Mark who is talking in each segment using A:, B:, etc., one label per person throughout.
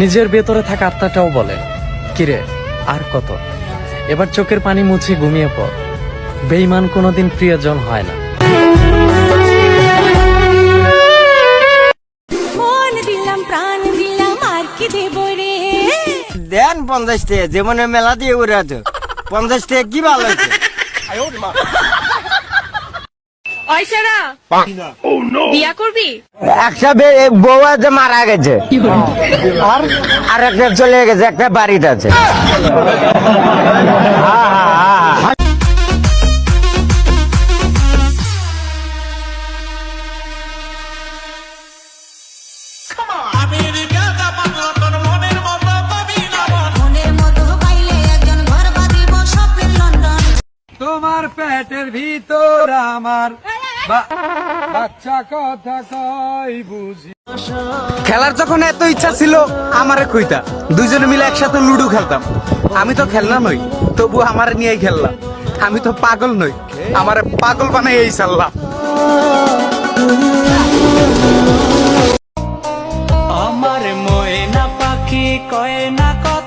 A: নিজের ভেতরে থাকা আত্মাটাও বলে কিরে আর কত? এবার চোখের পানি মুছে ঘুমিয়ে পড়। বেইমান কোনোদিন প্রিয়জন হয় না।
B: মন দিলাম প্রাণ দিলাম আর কি দেব রে?
C: দেন পঞ্চাশ টাকা যেমন মেলা দিয়ে উড়ে আছে। পঞ্চাশ টাকা কি ভালো হয়েছে
D: অয়সারা বিয়া করবি?
C: একটা বউ আছে মারা গেছে। আর আর একটা চলে গেছে একটা বাড়িতে আছে।
B: মনের মতো পাইলে একজন ঘর বাঁধিব স্বপ্নের লন্ডন
E: তোমার পেটের ভিতর আমার বাচ্চা কথা কই বুঝি। খেলার যখন এত ইচ্ছা ছিল আমারে কইতা দুইজনে মিলে একসাথে লুডো খেলতাম। আমি তো খেলনা নই তবু আমার নিয়েই খেললাম। আমি তো পাগল নই আমার পাগল বানাই এই চাললাম
A: আমার ময়না পাখি কয় না কথা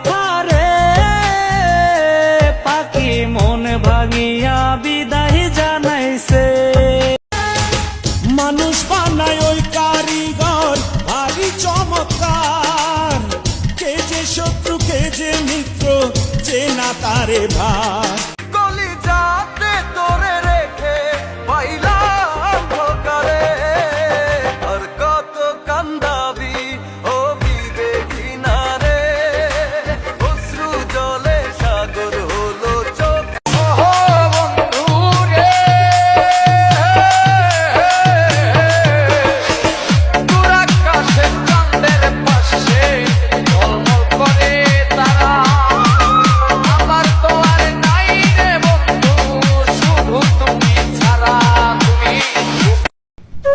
F: যে না তারে ভার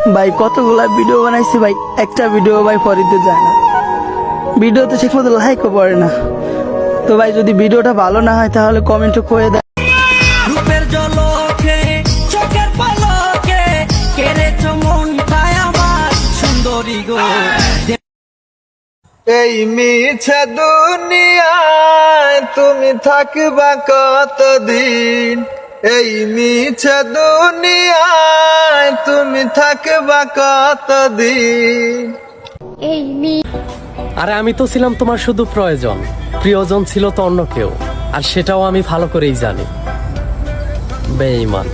G: ভাই কতগুলা ভিডিও বানাইছি ভাই? একটা ভিডিও ভাই পরিতে যায় না। ভিডিওতে ঠিক মতো লাইকও পড়ে না। তো ভাই যদি ভিডিওটা ভালো না হয় তাহলে কমেন্টও করে দেয়
A: রূপের জলকে চোখের পলকে কেড়েছ মনটায় আমার সুন্দরী গো।
E: এই মিছে দুনিয়ায় তুমি থাকবা কতদিন? এই মিছে দুনিয়ায় তুমি থাকবা কতদিন
A: আরে আমি তো ছিলাম তোমার শুধু প্রয়োজন। প্রিয়জন ছিল তো অন্য কেউ। আর সেটাও আমি ভালো করেই জানি। বেঈমান।